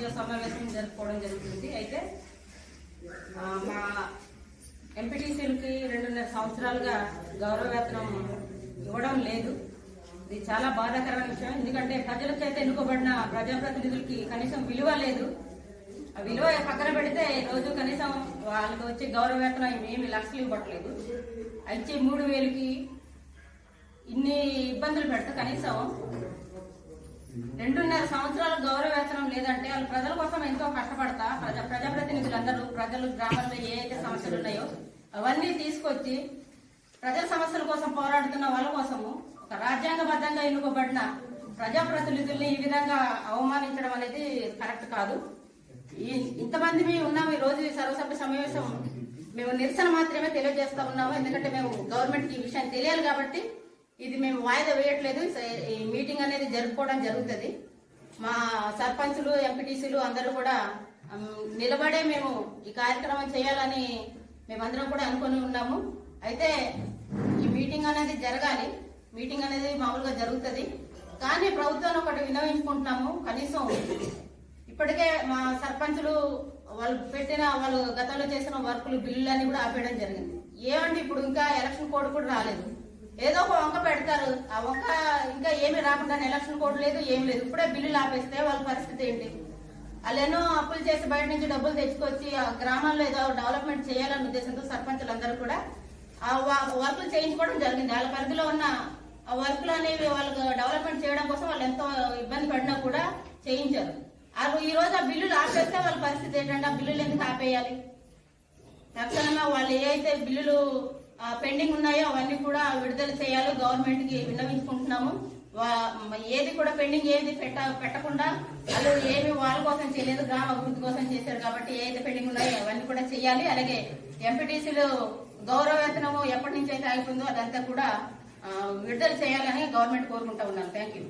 సర్వసభ్య సమావేశం జరుపుకోవడం జరుగుతుంది. అయితే మా ఎంపీటీసీలకి రెండున్నర సంవత్సరాలుగా గౌరవ వేతనం ఇవ్వడం లేదు. ఇది చాలా బాధాకరమైన విషయం. ఎందుకంటే ప్రజల చేత ఎన్నుకోబడిన ప్రజాప్రతినిధులకి కనీసం విలువ లేదు. ఆ విలువ పక్కన పెడితే రోజు కనీసం వాళ్ళకి వచ్చే గౌరవ వేతనం ఏమి లక్షలు ఇవ్వట్లేదు. అయితే మూడు వేలకి ఇన్ని ఇబ్బందులు పెడతా కనీసం రెండున్నర సంవత్సరాల గౌరవ వేతనం లేదంటే వాళ్ళు ప్రజల కోసం ఎంతో కష్టపడతా ప్రజా ప్రజాప్రతినిధులందరూ ప్రజలు గ్రామాల్లో ఏ అయితే సమస్యలు ఉన్నాయో అవన్నీ తీసుకొచ్చి ప్రజల సమస్యల కోసం పోరాడుతున్న వాళ్ళ కోసము ఒక రాజ్యాంగబద్ధంగా ఎన్నుకోబడిన ప్రజాప్రతినిధుల్ని ఈ విధంగా అవమానించడం అనేది కరెక్ట్ కాదు. ఈ ఇంతమంది మేము ఉన్నాము ఈ రోజు సర్వసభ్య సమావేశం మేము నిరసన మాత్రమే తెలియజేస్తా ఉన్నాము ఎందుకంటే మేము గవర్నమెంట్కి ఈ విషయం తెలియాలి కాబట్టి ఇది మేము వాయిదా వేయట్లేదు. ఈ మీటింగ్ అనేది జరుపుకోవడం జరుగుతుంది. మా సర్పంచులు ఎంపీటీసీలు అందరూ కూడా నిలబడే మేము ఈ కార్యక్రమం చేయాలని మేమందరం కూడా అనుకొని ఉన్నాము. అయితే ఈ మీటింగ్ అనేది జరగాలి. మీటింగ్ అనేది మామూలుగా జరుగుతుంది. కానీ ప్రభుత్వాన్ని ఒకటి వినవించుకుంటున్నాము కనీసం ఇప్పటికే మా సర్పంచులు వాళ్ళు పెట్టిన వాళ్ళు గతంలో చేసిన వర్కులు బిల్లులు అన్ని కూడా ఆపేయడం జరిగింది. ఏమండి ఇప్పుడు ఇంకా ఎలక్షన్ కోడ్ కూడా రాలేదు. ఏదో ఒక వంక పెడతారు. ఆ వంక ఇంకా ఏమి రాకుండా ఎలక్షన్ కోడ్ లేదు ఏం లేదు. ఇప్పుడే బిల్లులు ఆపేస్తే వాళ్ళ పరిస్థితి ఏంటి? వాళ్ళేనో అప్పులు చేసి బయట నుంచి డబ్బులు తెచ్చుకొచ్చి ఆ గ్రామాల్లో ఏదో డెవలప్మెంట్ చేయాలనే ఉద్దేశంతో సర్పంచులందరూ కూడా ఆ వ- వర్కులు చేయించుకోవడం జరిగింది. వాళ్ళ పరిధిలో ఉన్న ఆ వర్కులు అనేవి వాళ్ళకు డెవలప్మెంట్ చేయడం కోసం వాళ్ళు ఎంతో ఇబ్బంది పడినా కూడా చేయించారు. వాళ్ళు ఈ రోజు ఆ బిల్లులు ఆపేస్తే వాళ్ళ పరిస్థితి ఏంటంటే ఆ బిల్లులు ఎందుకు ఆపేయాలి? తక్షణమే వాళ్ళు ఏ అయితే బిల్లులు పెండింగ్ ఉన్నాయో అవన్నీ కూడా విడుదల చేయాలి గవర్నమెంట్కి విన్నవించుకుంటున్నాము. ఏది కూడా పెండింగ్ ఏది పెట్ట పెట్టకుండా వాళ్ళు ఏమి వాళ్ళ కోసం చేయలేదు గ్రామ అభివృద్ధి కోసం చేశారు కాబట్టి ఏది పెండింగ్ ఉన్నాయో అవన్నీ కూడా చేయాలి అలాగే ఎంపీటీసీలు గౌరవ వేతనము ఎప్పటి నుంచి అయితే ఆగిపోయిందో అదంతా కూడా విడుదల చేయాలని గవర్నమెంట్ కోరుకుంటా ఉన్నాను. Thank you